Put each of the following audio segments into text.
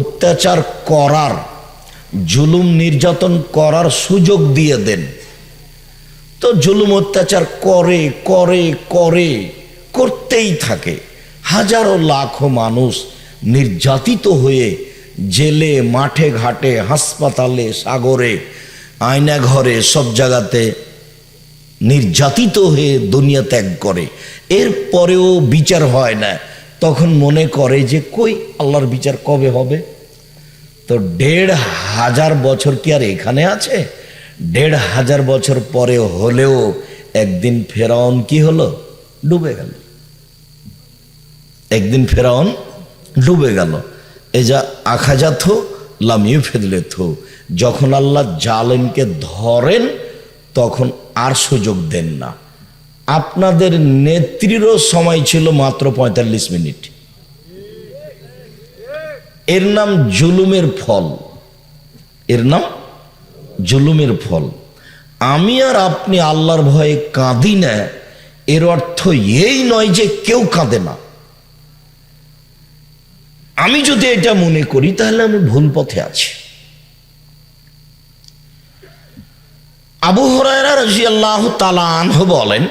অত্যাচার করার, জুলুম নির্যাতন করার সুযোগ দিয়ে দেন। তো জুলুম অত্যাচার করে করে করে, করতেই থাকে। হাজারো লাখো মানুষ নির্যাতিত হয়ে জেলে, মাঠে ঘাটে, হাসপাতালে, সাগরে আয়না ঘরে সব জায়গাতে নির্যাতিত হয়ে দুনিয়া ত্যাগ করে। এরপরেও বিচার হয় না। তখন মনে করে যে কই আল্লাহর বিচার কবে হবে? তো দেড় হাজার বছর কি আর এখানে আছে? দেড় হাজার বছর পরে হলেও একদিন ফেরাউন কি হলো? ডুবে গেল। একদিন ফেরাউন ডুবে গেল। এ যা আখাজা থো লামিয়ে ফেদলে থো যখন আল্লাহ জালেমকে ধরেন, তখন আর সুযোগ দেন না। আপনাদের নেত্রীরও সময় ছিল মাত্র পঁয়তাল্লিশ মিনিট। এর নাম জুলুমের ফল। এর নাম জুলুমের ফল। আমি আর আপনি আল্লাহর ভয়ে কাঁদি না, এর অর্থ এই নয় যে কেউ কাঁদে না। আমি যদি এটা মনে করি, তাহলে আমি ভুল পথে আছি। আবু হরায়রা রাজিয়াল্লাহ তালা আনহ বলেন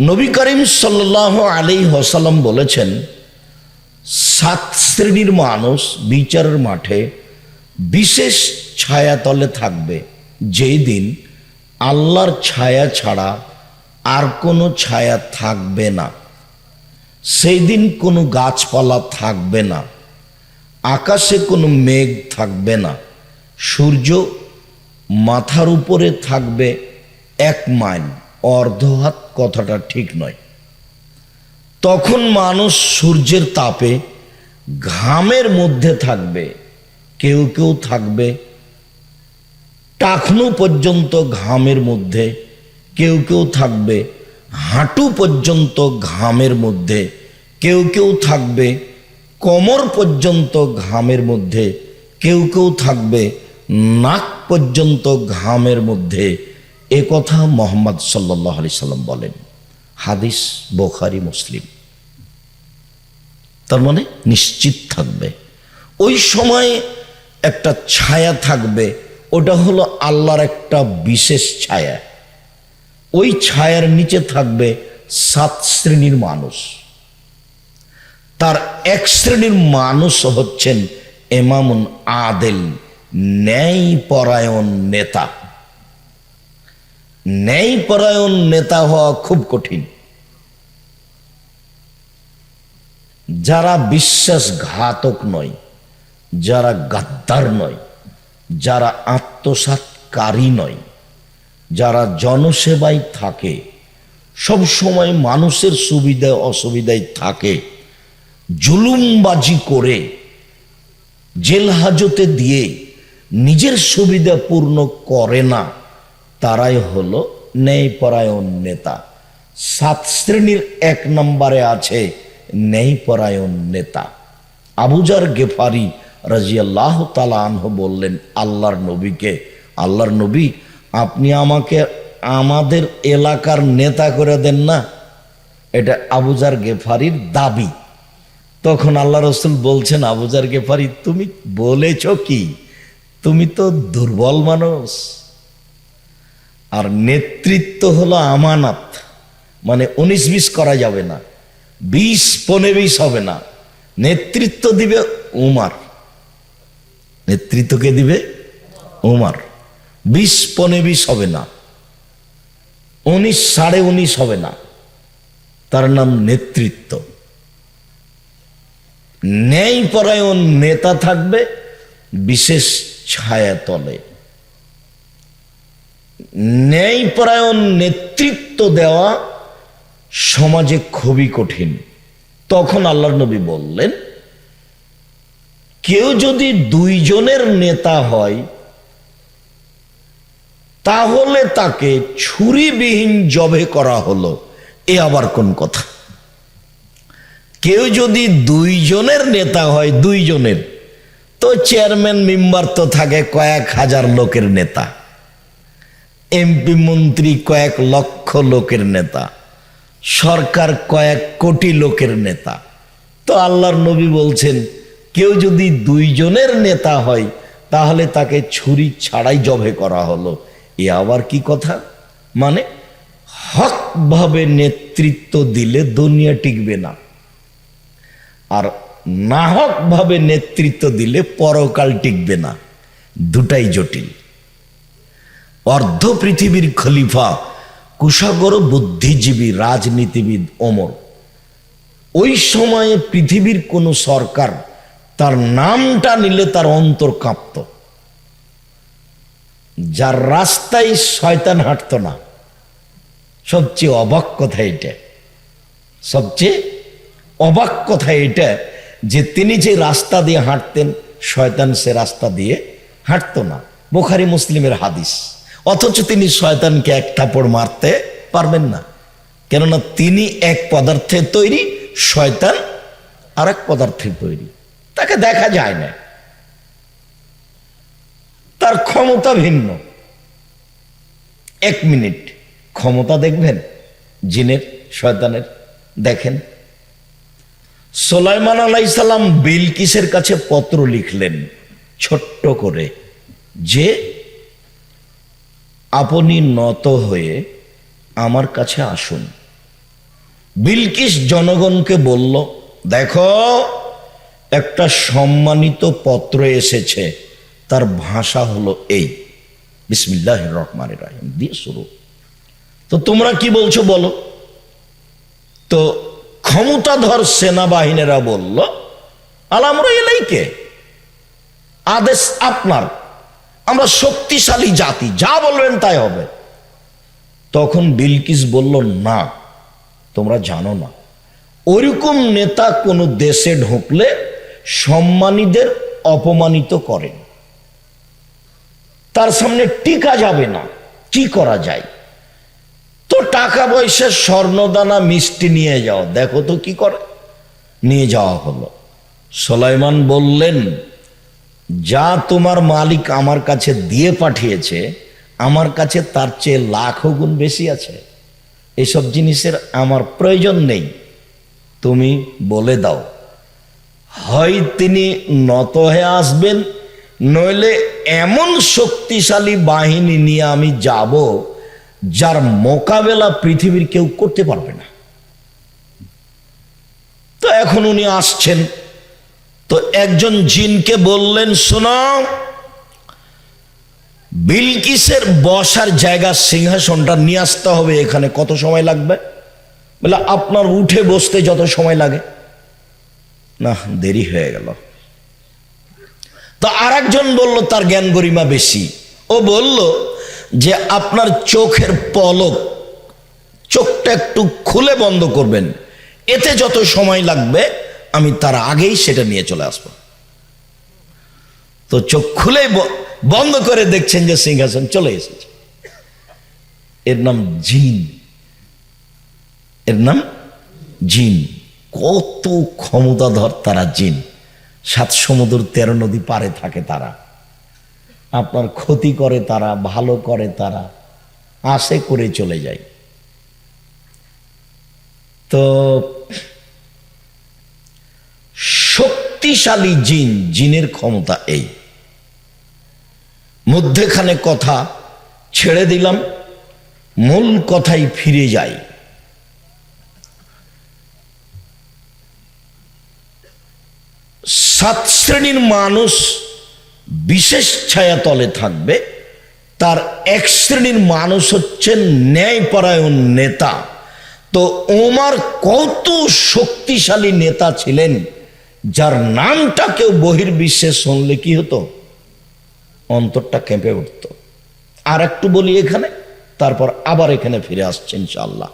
নবী করিম সাল্লাহ আলী হোসালাম বলেছেন, সাত শ্রেণির মানুষ বিচারের মাঠে বিশেষ ছায়াতলে থাকবে। যেই দিন আল্লাহর ছায়া ছাড়া আর কোনো ছায়া থাকবে না। সেই দিন কোনো গাছপালা থাকবে না। আকাশে কোনো মেঘ থাকবে না। সূর্য মাথার উপরে থাকবে এক মাইল। অর্ধ হাত কথাটা ঠিক নয়। তখন মানুষ সূর্যের তাপে ঘামের মধ্যে থাকবে, কেউ কেউ থাকবে টাকনু পর্যন্ত ঘামের মধ্যে, কেউ কেউ থাকবে, হাঁটু পর্যন্ত ঘামের মধ্যে, কেউ কেউ থাকবে, কোমর পর্যন্ত ঘামের মধ্যে, কেউ কেউ থাকবে, নাক পর্যন্ত ঘামের মধ্যে। এ কথা মোহাম্মদ সাল্লাহ আলি সাল্লাম বলেন। হাদিস বোখারি, মুসলিম। তার মানে নিশ্চিত থাকবে। ওই সময় একটা ছায়া থাকবে, ওটা হলো আল্লাহর একটা বিশেষ ছায়া। ওই ছায়ার নিচে থাকবে সাত শ্রেণির মানুষ। তার এক শ্রেণির মানুষ হচ্ছেন এমামুন আদেল ন্যায় পরায়ণ নেতা। ন্যায় পরায়ণ নেতা হওয়া খুব কঠিন। যারা বিশ্বাসঘাতক নয়, যারা গাদ্দার নয়, যারা আত্মসাতকারী নয়, যারা জনসেবায় থাকে সব সময় মানুষের সুবিধায় অসুবিধায় থাকে, জুলুমবাজি করে, জেল হাজতে দিয়ে নিজের সুবিধা পূর্ণ করে না তারাই হলো ন্যায়পরায়ণ নেতা। সাত শ্রেণির এক নম্বরে আছে ন্যায়পরায়ণ নেতা। আবুজার গেফারি রাজিয়াল্লাহ তালা বললেন, আল্লাহর নবীকে, আল্লাহর নবী, আপনি আমাকে, আমাদের এলাকার নেতা করে দেন না? এটা আবুজার গেফারির দাবি। তখন আল্লাহ রসুল বলছেন, আবুজার গেফারি, তুমি বলেছ কি? তুমি তো দুর্বল মানুষ। আর নেতৃত্ব হলো আমানত। মানে উনিশ বিশ করা যাবে না, বিশ পনে বিশ হবে না। নেতৃত্ব দিবে উমার। নেতৃত্বকে দিবে উমার। বিশ পনে বিশ হবে না, উনিশ সাড়ে উনিশ হবে না। তার নাম নেতৃত্ব। ন্যায়পরায়ণ নেতা থাকবে, বিশেষ ছায়াতলে। ন্যায়পরায়ণ নেতৃত্ব দেওয়া সমাজে খুবই কঠিন। তখন আল্লাহর নবী বললেন, কেউ যদি দুইজনের নেতা হয়, তাহলে তাকে ছুরিবিহীন জবে করা হলো। এ আবার কোন কথা? কেউ যদি দুইজনের নেতা হয়, দুইজনের, তো চেয়ারম্যান, মেম্বার তো থাকে কয়েক হাজার লোকের নেতা। এমপি মন্ত্রী কয়েক লক্ষ লোকের নেতা, সরকার কয়েক কোটি লোকের নেতা। তো আল্লাহর নবী বলছেন, কেউ যদি দুইজনের নেতা হয়, তাহলে তাকে ছুরি ছাড়াই জবে করা হলো। এ আবার কি কথা? মানে হকভাবে নেতৃত্ব দিলে দুনিয়া টিকবে না। আর না নাহকভাবে নেতৃত্ব দিলে পরকাল টিকবে না। দুটাই জটিল। অর্ধ পৃথিবীর খলিফা কুশাগর বুদ্ধিজীবী রাজনীতিবিদ ওমর। ওই সময়ে পৃথিবীর কোনো সরকার তার নামটা নিলে তার অন্তর কাঁপত। যার রাস্তায় শয়তান হাঁটত না। সবচেয়ে অবাক কথা এটা। সবচেয়ে অবাক কথা এটা যে তিনি যে রাস্তা দিয়ে হাঁটতেন, শয়তান সে রাস্তা দিয়ে হাঁটতো না। বোখারি মুসলিমের হাদিস। অথচ তিনি শয়তানকে এক থাপড় মারতে পারবেন না। কেননা তিনি এক পদার্থে তৈরি, শয়তান আর এক পদার্থের তৈরি। তাকে দেখা যায় না। তার ক্ষমতা ভিন্ন। এক মিনিট ক্ষমতা দেখবেন, জিনের, শয়তানের, দেখেন। সোলাইমান আলাইসাল্লাম বিলকিসের কাছে পত্র লিখলেন, ছোট্ট করে, যে আপনি নত হয়ে আমার কাছে আসুন। বিলকিস জনগণকে বলল, দেখো, একটা সম্মানিত পত্র এসেছে। তার ভাষা হলো এই। বিসমিল্লাহ রহমান রাহিম, দিয়ে শুরু। তো তোমরা কি বলছো বলো? তো ক্ষমতাধর সেনাবাহিনীরা বলল, আলামরা এলাইকে। আদেশ আপনার। আমরা শক্তিশালী জাতি, যা বলবেন তাই হবে। তখন বিলকিস বলল, না, তোমরা জানো না। ওরকম নেতা কোনো দেশে ঢুকলে সম্মানীদের অপমানিত করেন তার সামনে টিকা যাবে না। কি করা যায়? তো টাকা পয়সা, স্বর্ণদানা, মিষ্টি নিয়ে যাও। দেখো তো কি করে। নিয়ে যাওয়া হলো। সোলাইমান বললেন যা তোমার মালিক আমার কাছে দিয়ে পাঠিয়েছে, আমার কাছে তার চেয়ে লাখো গুণ বেশি আছে। এসব জিনিসের আমার প্রয়োজন নেই। তুমি বলে দাও। হয় তিনি নত হয়ে আসবেন, নইলে এমন শক্তিশালী বাহিনী নিয়ে আমি যাব, যার মোকাবেলা পৃথিবীর কেউ করতে পারবে না। তো এখন উনি আসছেন। তো একজন জিনকে বললেন, শোনো, বিলকিসের বসার জায়গা সিংহাসনটা নিয়ে আসতে হবে এখানে। কত সময় লাগবে? বলে, আপনার উঠে বসতে যত সময় লাগে। না, দেরি হয়ে গেল। তো আর একজন বলল, তার জ্ঞান গরিমা বেশি। ও বলল যে, আপনার চোখের পলক, চোখটা একটু খুলে বন্ধ করবেন। এতে যত সময় লাগবে আমি তার আগেই সেটা নিয়ে চলে আসব। তো চোখ খুলে বন্ধ করে দেখছেন যে সিংহাসন চলে এসেছে। এর নাম জিন। এর নাম জিন। কত ক্ষমতাধর তারা জিন। সাত সমুদ্র তেরো নদী পারে থাকে তারা। আপনার ক্ষতি করে তারা, ভালো করে তারা, আসে করে চলে যায়। তো শক্তিশালী জিন, জিনের ক্ষমতা এই। মধ্যেখানে কথা ছেড়ে দিলাম, মূল কথাই ফিরে যাই। সাত শ্রেণির মানুষ বিশেষ ছায়াতলে থাকবে, তার এক শ্রেণির মানুষ হচ্ছেন ন্যায়পরায়ণ নেতা। তো ওমার কত শক্তিশালী নেতা ছিলেন? যার নামটা কেউ বহির্বিশ্বে শুনলে কি হতো? অন্তরটা কেঁপে উঠত। আর একটু বলি এখানে, তারপর আবার এখানে ফিরে আসছে ইনশাআল্লাহ।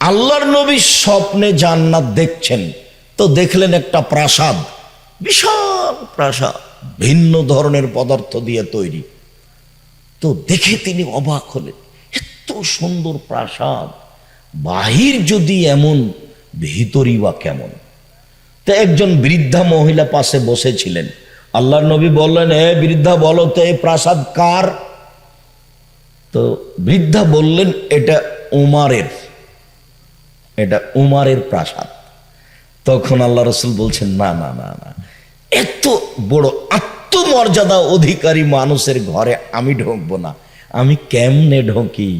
আল্লাহর নবী স্বপ্নে জান্নাত দেখছেন, তো দেখলেন একটা প্রাসাদ, বিশাল প্রাসাদ, ভিন্ন ধরনের পদার্থ দিয়ে তৈরি। তো দেখে তিনি অবাক হলেন, এত সুন্দর প্রাসাদ, বাহির যদি এমন, ভিতরই বা কেমন? তো একজন বৃদ্ধা মহিলা পাশে বসেছিলেন। আল্লাহর নবী বললেন, এ বৃদ্ধা, বলো তো এই প্রাসাদ কার? তো বৃদ্ধা বললেন, এটা উমারের এটা উমারের প্রাসাদ। তখন আল্লাহ রসুল বলছেন, না না না না, এত বড় আত্মমর্যাদা অধিকারী মানুষের ঘরে আমি ঢুকবো না। আমি কেমনে ঢুকি?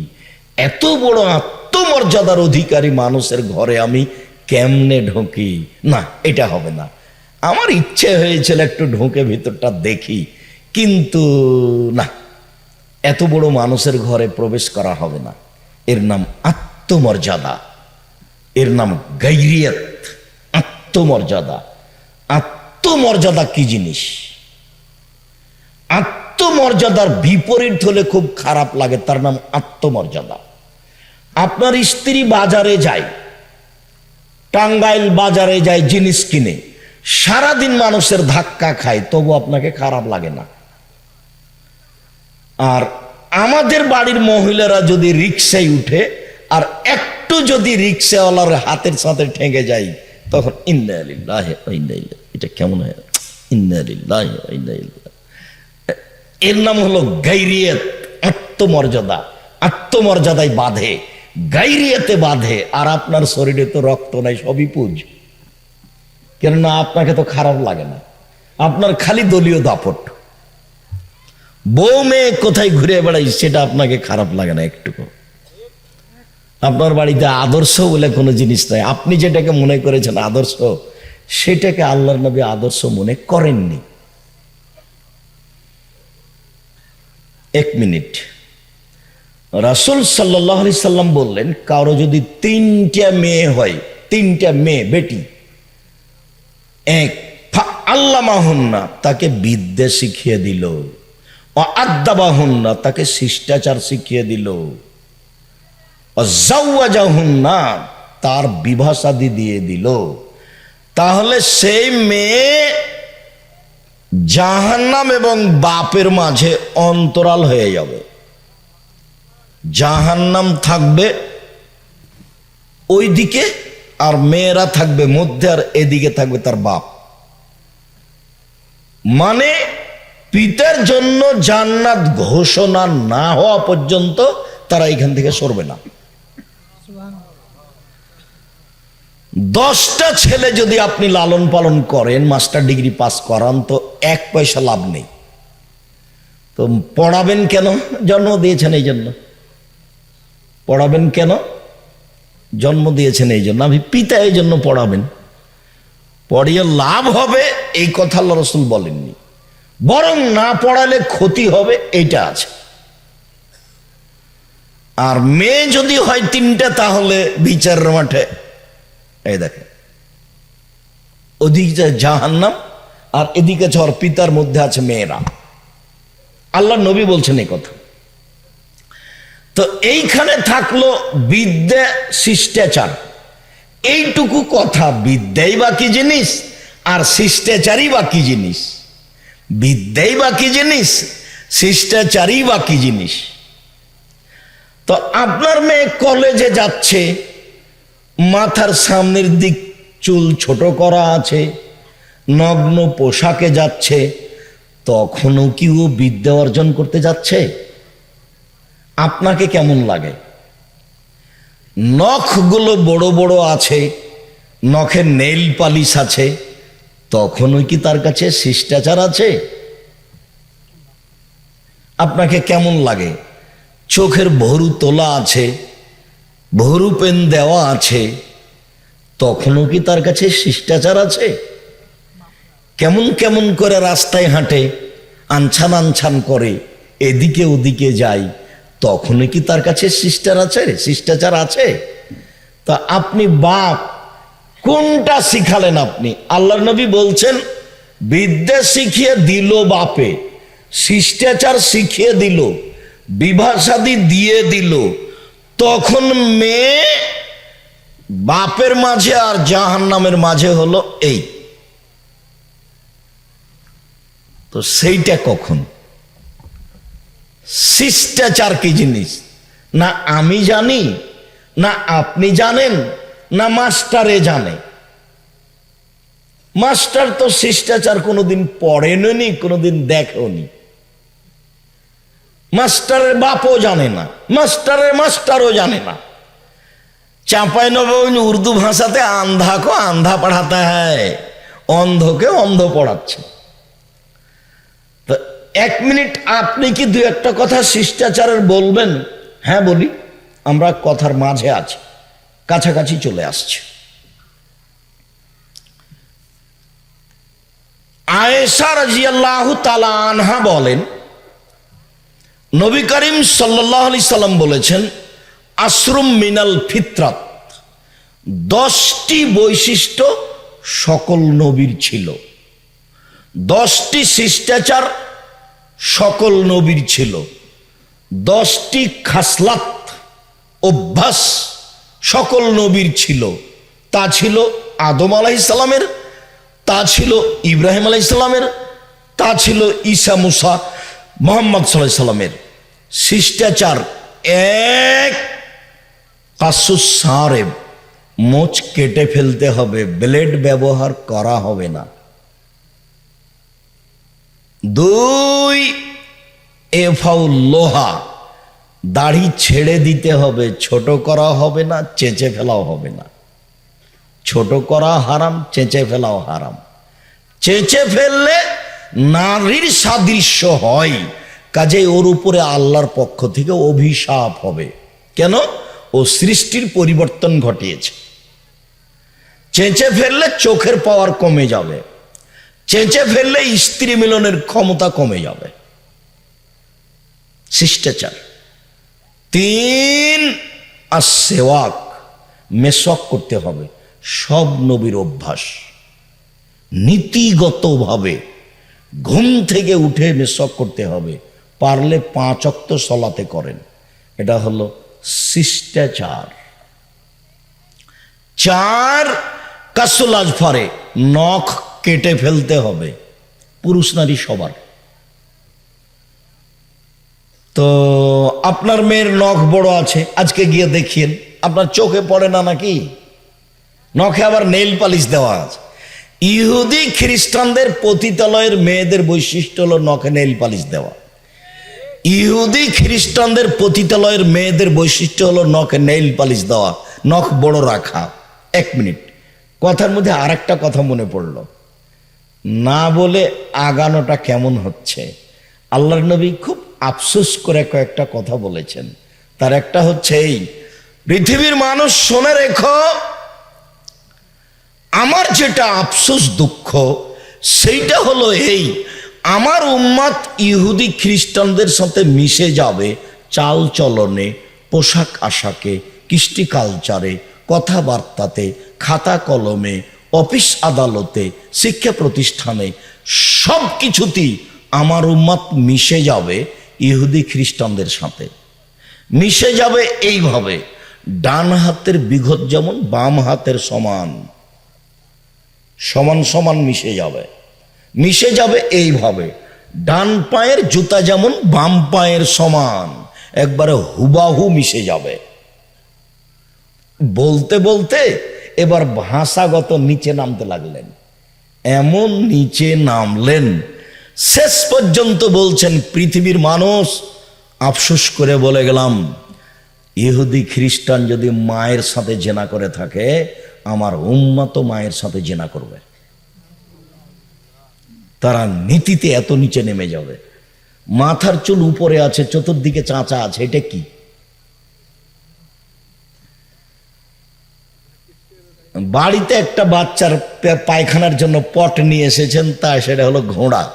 এত বড় আত্মমর্যাদার অধিকারী মানুষের ঘরে আমি কেমনে ঢুকি? না, এটা হবে না। আমার ইচ্ছে হয়েছিল একটু ঢুকে ভিতরটা দেখি, কিন্তু না। এত বড় মানুষের ঘরে প্রবেশ করা হবে না। এর নাম আত্মমর্যাদা। এর নাম গৈরিয়ত। আত্মমর্যাদা। আত্মমর্যাদা কি জিনিস? আত্মমর্যাদার বিপরীত হলে খুব খারাপ লাগে, তার নাম আত্মমর্যাদা। আপনার স্ত্রী বাজারে যায় টাঙ্গাইল বাজারে যায় জিনিস কিনে, সারাদিন মানুষের ধাক্কা খায়, তবু আপনাকে খারাপ লাগে না। আর আমাদের বাড়ির মহিলারা যদি রিক্সায় উঠে, আর একটু যদি রিক্সাওয়ালার হাতের সাথে ঠেঙে যায়, তখন ইন্দালিল্লাহ এটা কেমন হয়? ইন্দালিল্লাহ এর নাম হলো গাইরিয়ত, আত্মমর্যাদা, আত্মমর্যাদায় বাঁধে। গাইরিয়াতে বাঁধে, আর আপনার শরীরে তো রক্ত নাই, সবই পুজ। কেননা আপনাকে তো খারাপ লাগে না। আপনার খালি দলীয় দাপট। বউ মেয়ে কোথায় ঘুরে বেড়াই সেটা আপনাকে খারাপ লাগে না একটুকু আপনার বাড়িতে আদর্শ বলে কোনো জিনিস নাই। আপনি যেটাকে মনে করেছেন আদর্শ, সেটাকে আল্লাহর নবী আদর্শ মনে করেননি। এক মিনিট। রাসুল সাল্লাহ সাল্লাম বললেন, কারও যদি তিনটা মেয়ে হয়, তিনটা মেয়ে বেটি, এক আল্লাহ মাহুন্না তাকে বিদ্যা শিখিয়ে দিল। ও আদাবাহুন্না তাকে শিষ্টাচার শিখিয়ে দিল। না তার বিভাসাদি দিয়ে দিল। তাহলে সেই মেয়ে জাহান্নাম এবং বাপের মাঝে অন্তরাল হয়ে যাবে। জাহান্নাম থাকবে ওইদিকে আর মেয়েরা থাকবে মধ্যে আর এদিকে থাকবে তার বাপ। মানে পিতার জন্য জান্নাত ঘোষণা না হওয়া পর্যন্ত তারা এখান থেকে সরবে না। দশটা ছেলে যদি আপনি লালন পালন করেন, মাস্টার ডিগ্রি পাস করান, তো এক পয়সা লাভ নেই। তো পড়াবেন কেন? জন্ম দিয়েছেন এই জন্য। পড়াবেন কেন? জন্ম দিয়েছেন এই জন্য আমি পিতা এই জন্য পড়াবেন। পড়িয়ে লাভ হবে, এই কথা আল্লাহ রসুল বলেননি। বরং না পড়ালে ক্ষতি হবে এটা আছে। আর মেয়ে যদি হয় তিনটা, তাহলে বিচারের মাঠে। এই দেখে ওদিকে জাহান্নাম, আর এদিকে ঝড় পিতার মধ্যে আছে মেয়েরা। আল্লাহ নবী বলছেন এই কথা। তো এইখানে থাকল বিদ্যা শিষ্টাচার। এইটুকু কথা, বিদ্যাই বা কি জিনিস আর শিষ্টাচারই বা কি জিনিস? বিদ্যাই বা কি জিনিস, শিষ্টাচারই বা কি জিনিস? তো আপনার মেয়ে কলেজে যাচ্ছে, মাথার সামনের দিক চুল ছোট করা আছে, নগ্ন পোশাকে যাচ্ছে, তখনও কি ও বিদ্যা অর্জন করতে যাচ্ছে? আপনাকে কেমন লাগে? নখগুলো বড় বড় আছে, নখের নেইল পালিশ আছে তখনও কি তার কাছে শিষ্টাচার আছে? আপনাকে কেমন লাগে? চোখের ভরু তোলা আছে, ভরু পেন দেওয়া আছে, তখনও কি তার কাছে শিষ্টাচার আছে? কেমন কেমন করে রাস্তায় হাঁটে, আনছান আনছান করে, এদিকে ওদিকে যায়। তখনই কি তার কাছে শিষ্টার আছে শিষ্টাচার আছে? তা আপনি বাপ, কোনটা শিখালেন আপনি? আল্লাহ নবী বলছেন, বিদ্যা শিখিয়ে দিল বাপে, শিষ্টাচার শিখিয়ে দিল বিভাষাদি দিয়ে দিল। তখন মেয়ে বাপের মাঝে আর জাহান নামের মাঝে হলো এই। তো সেইটা কখন? শিষ্টাচার কি জিনিস? না আমি জানি, না আপনি জানেন, না মাস্টারে জানে। মাস্টার তো শিষ্টাচার কোনোদিন পড়েননি, কোনোদিন দেখেনি মাস্টারের বাপও জানে না, মাস্টারের মাস্টারও জানে না। চাঁপাই নব উর্দু ভাষাতে আন্ধাকে আন্ধা পড়াতে হয়, অন্ধকে অন্ধ পড়াচ্ছে। এক মিনিট আপনি কি দু একটা কথা শিষ্টাচারের বলবেন? হ্যাঁ বলি। আমরা কথার মাঝে আছি। কাছাকাছি চলে আসছে। আয়েশা রাজিয়াল্লাহ তালা আনহা বলেন, নবী করিম সাল্লাহ আলি সাল্লাম বলেছেন, আশ্রম মিনাল ফিতরাত, দশটি বৈশিষ্ট্য সকল নবীর ছিল। দশটি শিষ্টাচার সকল নবীর ছিল। দশটি খাসলাত অভ্যাস সকল নবীর ছিল। তা ছিল আদম আলাইসালামের তা ছিল ইব্রাহিম আলাইসালামের তা ছিল ঈসা, মুসা, মোহাম্মদ সাল্লাহ সাল্লামের শিষ্টাচার এক। কাসুস সারেব, মোচ কেটে ফেলতে হবে, ব্লেড ব্যবহার করা হবে না। দুই লোহা। দাড়ি ছেড়ে দিতে হবে, ছোট করা হবে না, চেঁচে ফেলাও হবে না। ছোট করা হারাম, চেঁচে ফেলাও হারাম। চেঁচে ফেললে নারীর সাদৃশ্য হয় কাজে ওর উপরে আল্লাহর পক্ষ থেকে অভিশাপ হবে। কেন? ও সৃষ্টির পরিবর্তন ঘটিয়েছে। চেঁচে ফেললে চোখের পাওয়ার কমে যাবে। চেঁচে ফেললে স্ত্রী মিলনের ক্ষমতা কমে যাবে। শিষ্টাচার। তিন, আর সেওয়াক মেসক করতে হবে। সব নবীর অভ্যাস। নীতিগতভাবে ঘুম থেকে উঠে মেসক করতে হবে। পারলে পাঁচ অক্ত সলাতে করেন। এটা হলো শিষ্টাচার। চার, কাসুল আজফারে নখ কেটে ফেলতে হবে। পুরুষ নারী সবার। তো আপনার মেয়ের নখ বড় আছে, আজকে গিয়ে দেখিয়েন। আপনার চোখে পড়ে না নাকি? নখে আবার নেইল পালিশ দেওয়া আছে। ইহুদি খ্রিস্টানদের পতিতালয়ের মেয়েদের বৈশিষ্ট্য হলো নখে নেইল পালিশ দেওয়া। ইহুদি খ্রিস্টানদের পতিতালয়ের মেয়েদের বৈশিষ্ট্য হলো নখে নেইল পালিশ দেওয়া, নখ বড় রাখা। এক মিনিট। কথার মধ্যে আর কথা মনে পড়ল। না বলে আগানোটা কেমন হচ্ছে? আল্লাহর নবী খুব আফসোস করে কয়েকটা কথা বলেছেন। তার একটা হচ্ছে এই, পৃথিবীর মানুষ শোনে রেখো, আমার যেটা আফসোস দুঃখ, সেইটা হলো এই, আমার উম্মাদ ইহুদি খ্রিস্টানদের সাথে মিশে যাবে চাল চলনে, পোশাক আশাকে, কৃষ্টি কালচারে, কথাবার্তাতে, খাতা কলমে অফিস আদালতে, শিক্ষা প্রতিষ্ঠানে সব কিছুতেই আমার উম্মাদ মিশে যাবে ইহুদি খ্রিস্টানদের সাথে। মিশে যাবে এইভাবে, ডান হাতের বিঘত যেমন, বাম হাতের সমান। সমান সমান মিশে যাবে। মিশে যাবে এইভাবে, ডান পায়ের জুতা যেমন, বাম পায়ের সমান। একবারে হুবাহু মিশে যাবে। বলতে বলতে এবার ভাষাগত নিচে নামতে লাগলেন। এমন নিচে নামলেন, শেষ পর্যন্ত বলছেন, পৃথিবীর মানুষ, আফসোস করে বলে গেলাম, ইহুদি খ্রিস্টান যদি মায়ের সাথে জেনা করে থাকে, আমার উম্মত মায়ের সাথে জেনা করবে। তারা নীতিতে এত নিচে নেমে যাবে। মাথার চুল উপরে আছে, চতুর্দিকে চাঁচা আছে, এটা কি? বাড়িতে একটা বাচ্চার পায়খানার জন্য পট নিয়ে এসেছেন তা সেটা হলো ঘোড়া।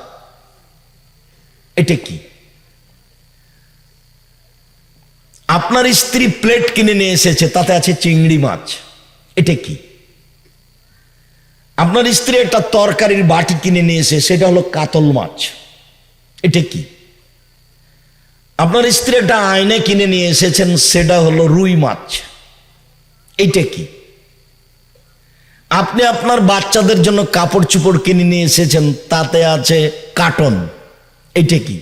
এটা কি? আপনার স্ত্রী প্লেট কিনে নিয়ে এসেছে, তাতে আছে চিংড়ি মাছ। এটা কি? আপনার স্ত্রী একটা তরকারির বাটি কিনে নিয়ে এসে, সেটা হলো কাতল মাছ। এটা কি? আপনার স্ত্রী একটা আয়না কিনে নিয়ে এসেছেন, সেটা হলো রুই মাছ। এটা কি? আপনি আপনার বাচ্চাদের জন্য কাপড় চুপড় কিনে নিয়ে এসেছেন, তাতে আছে কাটন এটা কি?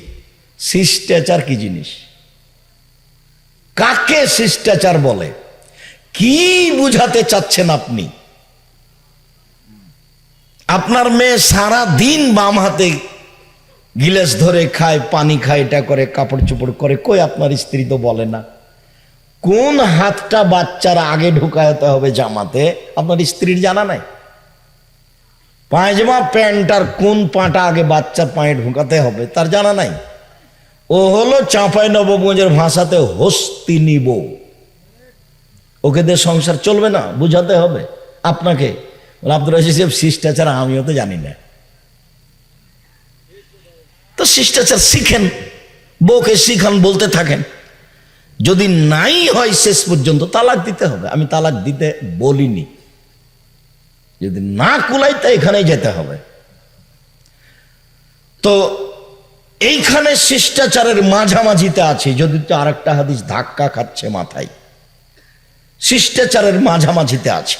শিষ্টাচার কি জিনিস? কাকে শিষ্টাচার বলে? কি বুঝাতে চাচ্ছেন আপনি? আপনার মেয়ে সারা দিন বাম হাতে গিলাস ধরে খায়, পানি খায়, এটা করে, কাপড় চোপড় করে, কই আপনার স্ত্রী তো বলে না? কোন হাতটা বাচ্চার আগে ঢুকাতে হবে জামাতে? আপনার স্ত্রীর জানা নাই? পায়জামা প্যান্ট আর কোন পাটা আগে বাচ্চার পায়ে ঢুকাতে হবে তার জানা নাই? ও হলো চাঁপাই নবগঞ্জের ভাষাতে হস্তি নিব। ওকে দিয়ে সংসার চলবে না, বুঝাতে হবে। আপনাকে আব্দুল রাজিজ সাহেব শিষ্টাচার আমিও তো জানি না। তো শিষ্টাচার শিখেন, বউকে শিখান, বলতে থাকেন। যদি নাই হয় শেষ পর্যন্ত তালাক দিতে হবে। আমি তালাক দিতে বলিনি। যদি না কুলাই তা এখানেই যেতে হবে। তো এইখানে শিষ্টাচারের মাঝামাঝিতে আছে, যদি তো আর একটা হাদিস ধাক্কা খাচ্ছে মাথায়। শিষ্টাচারের মাঝামাঝিতে আছে।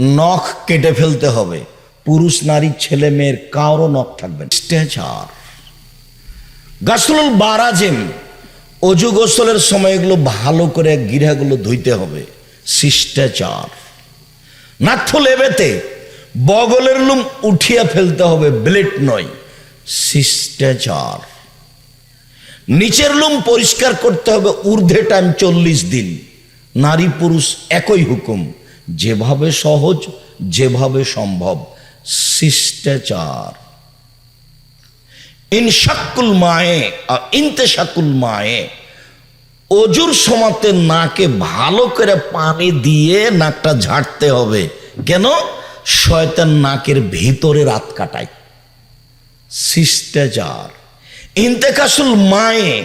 নখ কেটে ফেলতে হবে। পুরুষ, নারী, ছেলে, মেয়ের কারও নখ থাকবে। শিষ্টাচার। গাছলুল বারাজেম অজু গোসলের সময় এগুলো ভালো করে গিরাগুলো ধুইতে হবে। শিষ্টাচার। নাথ লেবেতে বগলের লুম উঠিয়া ফেলতে হবে, ব্লেড নয়, শিষ্টাচার। নিচের লুম পরিষ্কার করতে হবে ঊর্ধ্বে টাইম চল্লিশ দিন। নারী পুরুষ একই হুকুম, যেভাবে সহজ, যেভাবে সম্ভব, শিষ্টাচার। ইনশাকুল মায়ে ইন্তেশাকুল মায়ে, অজুর সমাতে নাকে ভালো করে পানি দিয়ে নাকটা ঝাড়তে হবে। কেন? শয়তান নাকের ভিতরে রাত কাটায়। শিষ্টাচার। ইন্তেকাসুল মায়ে,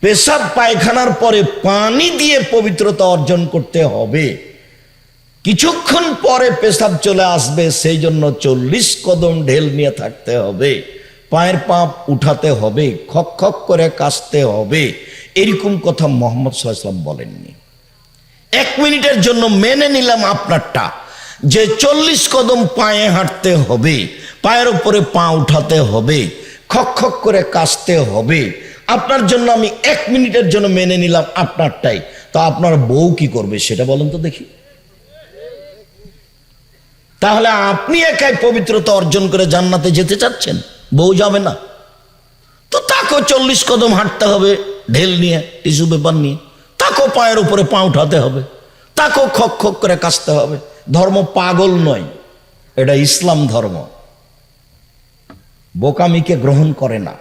পেশাব পায়খানার পরে পানি দিয়ে পবিত্রতা অর্জন করতে হবে। কিছুক্ষণ পরে পেশাব চলে আসবে, সেই জন্য চল্লিশ কদম ঢেল নিয়ে থাকতে হবে। পায়ের পাপ উঠাতে হবে, খক খক করে কাশতে হবে। এরকম কথা মোহাম্মদ সাল্লাম বলেননি। এক মিনিটের জন্য মেনে নিলাম আপনারটা, যে চল্লিশ কদম পায়ে হাঁটতে হবে, পায়ের উপরে পা উঠাতে হবে, খক খক করে কাশতে হবে। আপনার জন্য আমি এক মিনিটের জন্য মেনে নিলাম আপনারটাই। তো আপনার বউ কি করবে সেটা বলেন তো দেখি। তাহলে আপনি একাই পবিত্রতা অর্জন করে জান্নাতে যেতে চাচ্ছেন? বউ যাবে না। তো তাকেও চল্লিশ কদম হাঁটতে হবে, ঢেল নিয়ে, টিস্যু পেপার নিয়ে। তাকেও পায়ের উপরে পা উঠাতে হবে। তাকেও খক খক করে কাশতে হবে। ধর্ম পাগল নয়, এটা ইসলাম ধর্ম। বোকামিকে গ্রহণ করে না।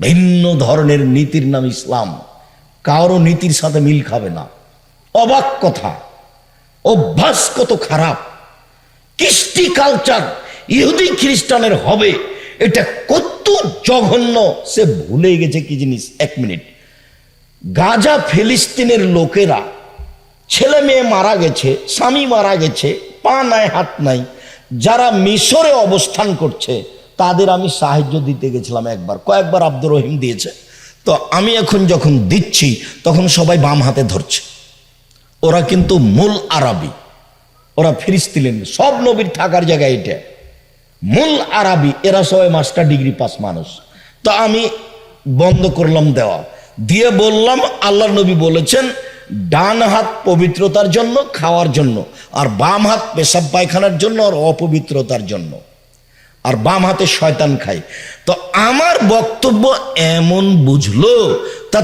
ভিন্ন ধরনের নীতির নাম ইসলাম। কারও নীতির সাথে মিল খাবে না। অবাক কথা। অভ্যাস কত খারাপ। কৃষ্টি কালচার ইহুদি খ্রিস্টানের হবে। এটা কত জঘন্য, সে ভুলে গেছে কি জিনিস, এক মিনিট। গাজা ফিলিস্তিনের লোকেরা, ছেলে মেয়ে মারা গেছে, স্বামী মারা গেছে, পা নাই, হাত নাই, যারা মিশরে অবস্থান করছে, তাদের আমি সাহায্য দিতে গেছিলাম একবার, কয়েকবার আব্দুর রহিম দিয়েছে। তো আমি এখন যখন দিচ্ছি, তখন সবাই বাম হাতে ধরছে। ওরা কিন্তু মূল আরবি, ওরা ফিরিস্তিলেন সব নবীর থাকার জায়গায় এটা। মূল আরবি, এরা সবাই মাস্টার ডিগ্রি পাস মানুষ। তো আমি বন্ধ করলাম দেওয়া। দিয়ে বললাম আল্লাহ নবী বলেছেন, ডান হাত পবিত্রতার জন্য, খাওয়ার জন্য, আর বাম হাত পেশাব পায়খানার জন্য, আর অপবিত্রতার জন্য। আর বাম হাতে শয়তান খায়। তো আমার বক্তব্য এমন বুঝলো, তা